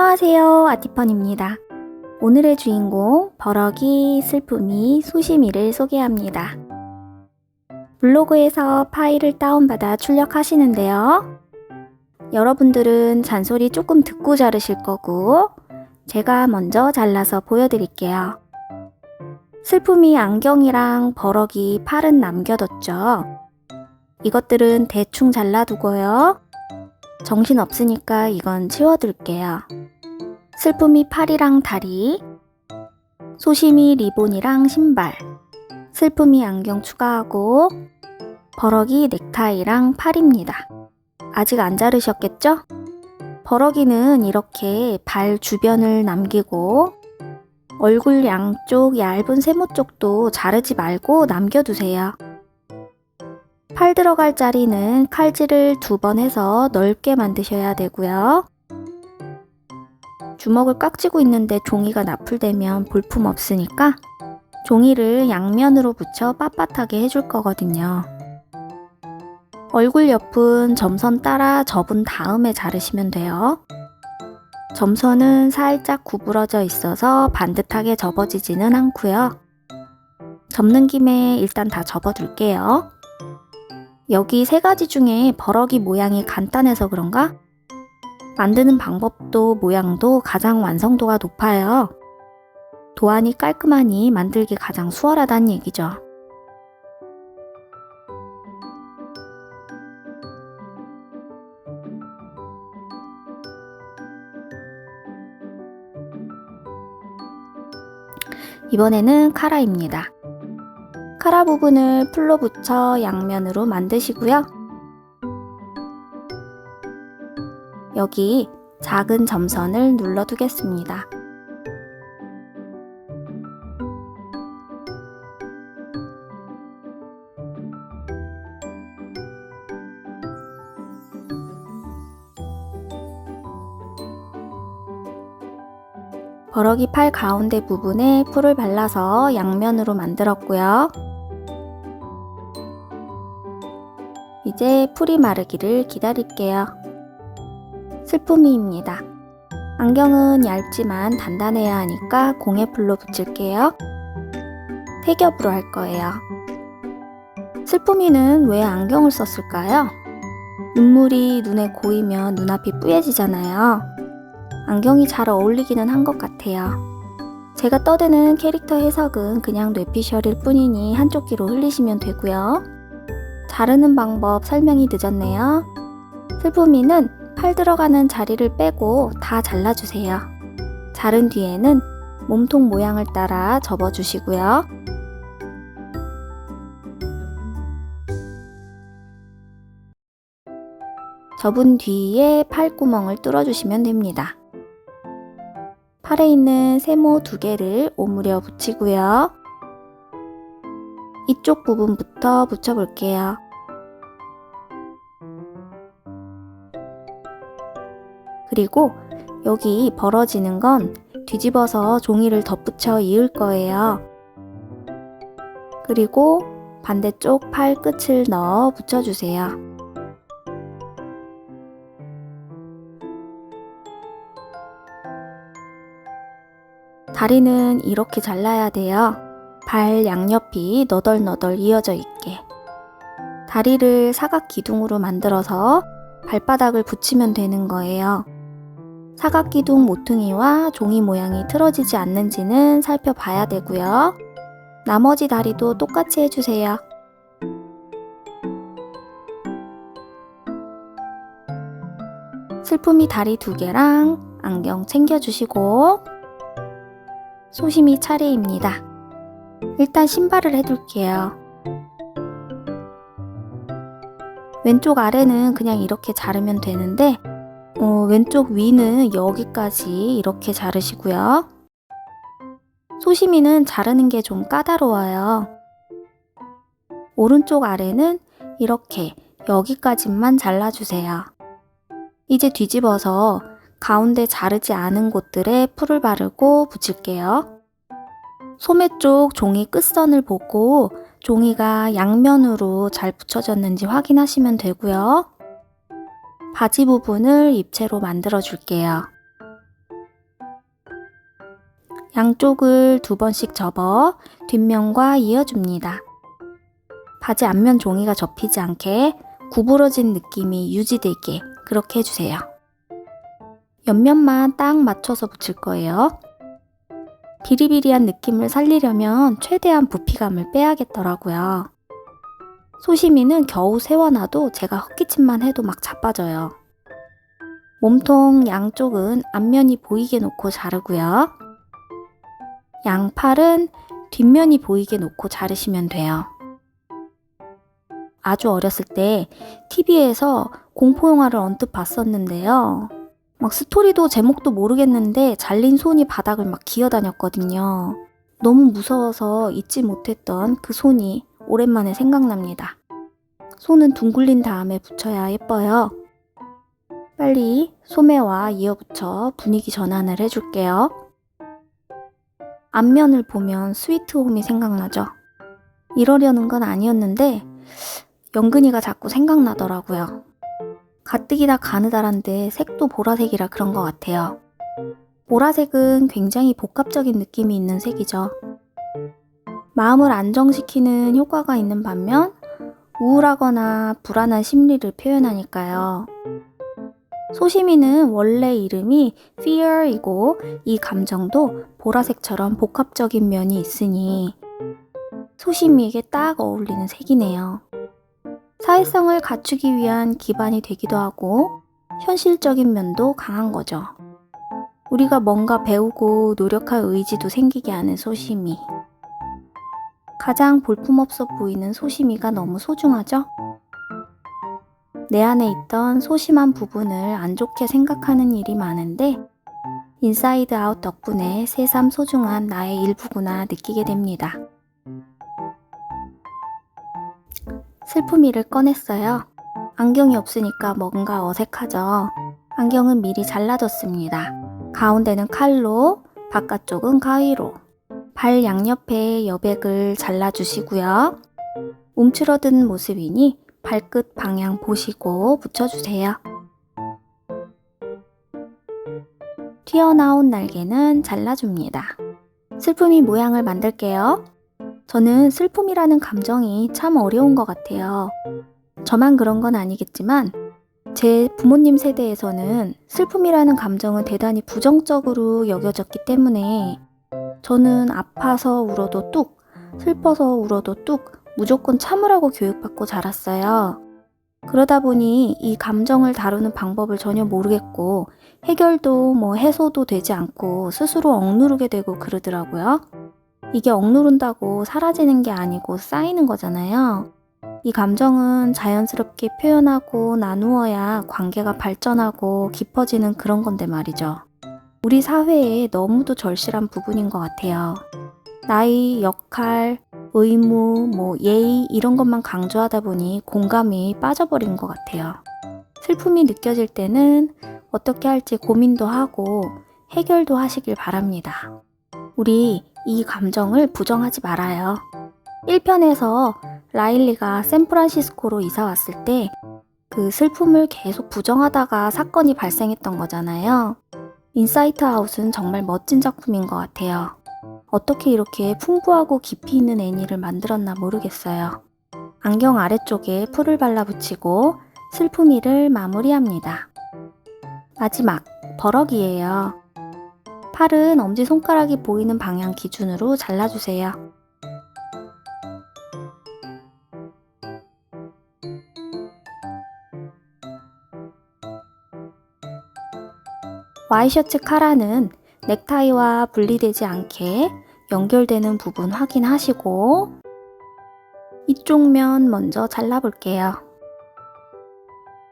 안녕하세요. 아티펀입니다. 오늘의 주인공 버럭이, 슬픔이, 수시미를 소개합니다. 블로그에서 파일을 다운받아 출력하시는데요. 여러분들은 잔소리 조금 듣고 자르실 거고 제가 먼저 잘라서 보여드릴게요. 슬픔이 안경이랑 버럭이 팔은 남겨뒀죠. 이것들은 대충 잘라두고요. 정신 없으니까 이건 치워둘게요. 슬픔이 팔이랑 다리, 소심이 리본이랑 신발, 슬픔이 안경 추가하고, 버럭이 넥타이랑 팔입니다. 아직 안 자르셨겠죠? 버럭이는 이렇게 발 주변을 남기고, 얼굴 양쪽 얇은 세모 쪽도 자르지 말고 남겨두세요. 팔 들어갈 자리는 칼질을 두 번 해서 넓게 만드셔야 되고요. 주먹을 깍지고 있는데 종이가 나풀되면 볼품 없으니까 종이를 양면으로 붙여 빳빳하게 해줄 거거든요. 얼굴 옆은 점선 따라 접은 다음에 자르시면 돼요. 점선은 살짝 구부러져 있어서 반듯하게 접어지지는 않고요. 접는 김에 일단 다 접어둘게요. 여기 세 가지 중에 버럭이 모양이 간단해서 그런가? 만드는 방법도 모양도 가장 완성도가 높아요. 도안이 깔끔하니 만들기 가장 수월하다는 얘기죠. 이번에는 카라입니다. 카라 부분을 풀로 붙여 양면으로 만드시고요. 여기 작은 점선을 눌러두겠습니다. 버럭이 팔 가운데 부분에 풀을 발라서 양면으로 만들었고요. 이제 풀이 마르기를 기다릴게요. 슬픔이입니다. 안경은 얇지만 단단해야 하니까 공예풀로 붙일게요. 세 겹으로 할 거예요. 슬픔이는 왜 안경을 썼을까요? 눈물이 눈에 고이면 눈앞이 뿌얘지잖아요. 안경이 잘 어울리기는 한 것 같아요. 제가 떠드는 캐릭터 해석은 그냥 뇌피셜일 뿐이니 한쪽 귀로 흘리시면 되고요. 자르는 방법 설명이 늦었네요. 슬픔이는 팔 들어가는 자리를 빼고 다 잘라주세요. 자른 뒤에는 몸통 모양을 따라 접어주시고요. 접은 뒤에 팔구멍을 뚫어주시면 됩니다. 팔에 있는 세모 두 개를 오므려 붙이고요. 이쪽 부분부터 붙여볼게요. 그리고 여기 벌어지는 건 뒤집어서 종이를 덧붙여 이을 거예요. 그리고 반대쪽 팔 끝을 넣어 붙여주세요. 다리는 이렇게 잘라야 돼요. 발 양옆이 너덜너덜 이어져 있게. 다리를 사각 기둥으로 만들어서 발바닥을 붙이면 되는 거예요. 사각 기둥 모퉁이와 종이 모양이 틀어지지 않는지는 살펴봐야 되고요. 나머지 다리도 똑같이 해주세요. 슬픔이 다리 두 개랑 안경 챙겨주시고 소심이 차례입니다. 일단 신발을 해둘게요. 왼쪽 아래는 그냥 이렇게 자르면 되는데 어, 왼쪽 위는 여기까지 이렇게 자르시고요. 소심이는 자르는 게 좀 까다로워요. 오른쪽 아래는 이렇게 여기까지만 잘라주세요. 이제 뒤집어서 가운데 자르지 않은 곳들에 풀을 바르고 붙일게요. 소매 쪽 종이 끝선을 보고 종이가 양면으로 잘 붙여졌는지 확인하시면 되고요. 바지 부분을 입체로 만들어 줄게요. 양쪽을 두 번씩 접어 뒷면과 이어줍니다. 바지 앞면 종이가 접히지 않게 구부러진 느낌이 유지되게 그렇게 해주세요. 옆면만 딱 맞춰서 붙일 거예요. 비리비리한 느낌을 살리려면 최대한 부피감을 빼야겠더라고요. 소시미는 겨우 세워놔도 제가 헛기침만 해도 막 자빠져요. 몸통 양쪽은 앞면이 보이게 놓고 자르고요. 양팔은 뒷면이 보이게 놓고 자르시면 돼요. 아주 어렸을 때 TV에서 공포영화를 언뜻 봤었는데요. 막 스토리도 제목도 모르겠는데 잘린 손이 바닥을 막 기어다녔거든요. 너무 무서워서 잊지 못했던 그 손이 오랜만에 생각납니다. 손은 둥글린 다음에 붙여야 예뻐요. 빨리 소매와 이어붙여 분위기 전환을 해줄게요. 앞면을 보면 스위트홈이 생각나죠? 이러려는 건 아니었는데 영근이가 자꾸 생각나더라고요. 가뜩이나 가느다란데 색도 보라색이라 그런 것 같아요. 보라색은 굉장히 복합적인 느낌이 있는 색이죠. 마음을 안정시키는 효과가 있는 반면 우울하거나 불안한 심리를 표현하니까요. 소시미는 원래 이름이 fear이고 이 감정도 보라색처럼 복합적인 면이 있으니 소시미에게 딱 어울리는 색이네요. 사회성을 갖추기 위한 기반이 되기도 하고 현실적인 면도 강한 거죠. 우리가 뭔가 배우고 노력할 의지도 생기게 하는 소시미. 가장 볼품없어 보이는 소시미가 너무 소중하죠? 내 안에 있던 소심한 부분을 안 좋게 생각하는 일이 많은데 인사이드 아웃 덕분에 새삼 소중한 나의 일부구나 느끼게 됩니다. 슬픔이를 꺼냈어요. 안경이 없으니까 뭔가 어색하죠. 안경은 미리 잘라뒀습니다. 가운데는 칼로, 바깥쪽은 가위로. 발 양옆에 여백을 잘라주시고요. 움츠러든 모습이니 발끝 방향 보시고 붙여주세요. 튀어나온 날개는 잘라줍니다. 슬픔이 모양을 만들게요. 저는 슬픔이라는 감정이 참 어려운 것 같아요. 저만 그런 건 아니겠지만, 제 부모님 세대에서는 슬픔이라는 감정은 대단히 부정적으로 여겨졌기 때문에 저는 아파서 울어도 뚝, 슬퍼서 울어도 뚝, 무조건 참으라고 교육받고 자랐어요. 그러다 보니 이 감정을 다루는 방법을 전혀 모르겠고 해결도 뭐 해소도 되지 않고 스스로 억누르게 되고 그러더라고요. 이게 억누른다고 사라지는 게 아니고 쌓이는 거잖아요. 이 감정은 자연스럽게 표현하고 나누어야 관계가 발전하고 깊어지는 그런 건데 말이죠. 우리 사회에 너무도 절실한 부분인 것 같아요. 나이, 역할, 의무, 뭐 예의 이런 것만 강조하다 보니 공감이 빠져버린 것 같아요. 슬픔이 느껴질 때는 어떻게 할지 고민도 하고 해결도 하시길 바랍니다. 우리 이 감정을 부정하지 말아요. 1편에서 라일리가 샌프란시스코로 이사 왔을 때 그 슬픔을 계속 부정하다가 사건이 발생했던 거잖아요. 인사이트 아웃은 정말 멋진 작품인 것 같아요. 어떻게 이렇게 풍부하고 깊이 있는 애니를 만들었나 모르겠어요. 안경 아래쪽에 풀을 발라붙이고 슬픔이를 마무리합니다. 마지막, 버럭이에요. 팔은 엄지손가락이 보이는 방향 기준으로 잘라주세요. 와이셔츠 카라는 넥타이와 분리되지 않게 연결되는 부분 확인하시고 이쪽 면 먼저 잘라볼게요.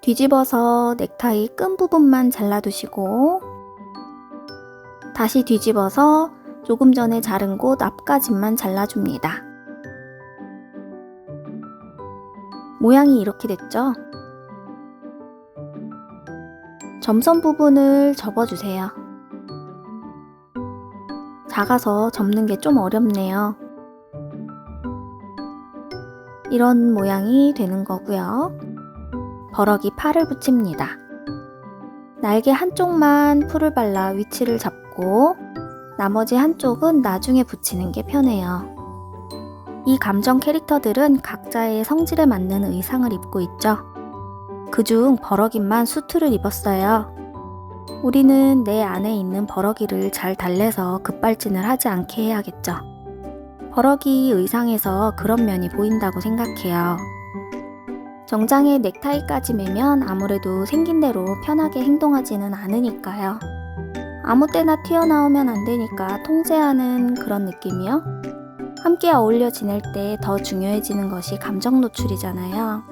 뒤집어서 넥타이 끈 부분만 잘라두시고 다시 뒤집어서 조금 전에 자른 곳 앞까지만 잘라줍니다. 모양이 이렇게 됐죠? 점선 부분을 접어주세요. 작아서 접는 게 좀 어렵네요. 이런 모양이 되는 거고요. 버럭이 팔을 붙입니다. 날개 한쪽만 풀을 발라 위치를 잡고 나머지 한쪽은 나중에 붙이는 게 편해요. 이 감정 캐릭터들은 각자의 성질에 맞는 의상을 입고 있죠. 그중 버럭이만 수트를 입었어요. 우리는 내 안에 있는 버럭이를 잘 달래서 급발진을 하지 않게 해야겠죠. 버럭이 의상에서 그런 면이 보인다고 생각해요. 정장에 넥타이까지 매면 아무래도 생긴 대로 편하게 행동하지는 않으니까요. 아무 때나 튀어나오면 안 되니까 통제하는 그런 느낌이요. 함께 어울려 지낼 때 더 중요해지는 것이 감정 노출이잖아요.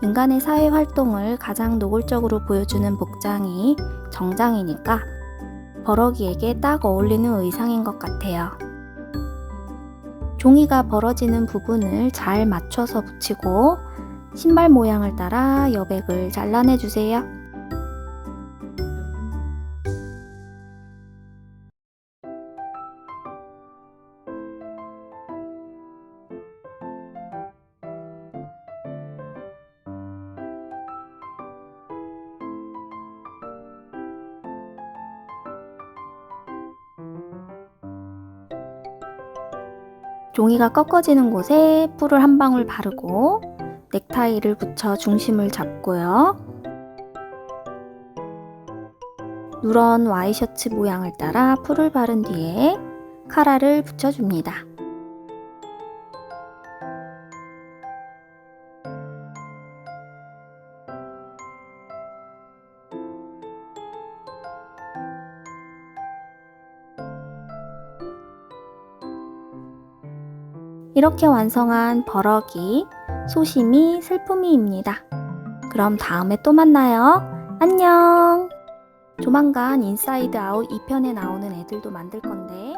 인간의 사회 활동을 가장 노골적으로 보여주는 복장이 정장이니까 버럭이에게 딱 어울리는 의상인 것 같아요. 종이가 벌어지는 부분을 잘 맞춰서 붙이고 신발 모양을 따라 여백을 잘라내 주세요. 종이가 꺾어지는 곳에 뿔을 한 방울 바르고 넥타이를 붙여 중심을 잡고요. 누런 와이셔츠 모양을 따라 풀을 바른 뒤에 카라를 붙여줍니다. 이렇게 완성한 버럭이 소심이 슬픔이입니다. 그럼 다음에 또 만나요. 안녕! 조만간 인사이드 아웃 2편에 나오는 애들도 만들 건데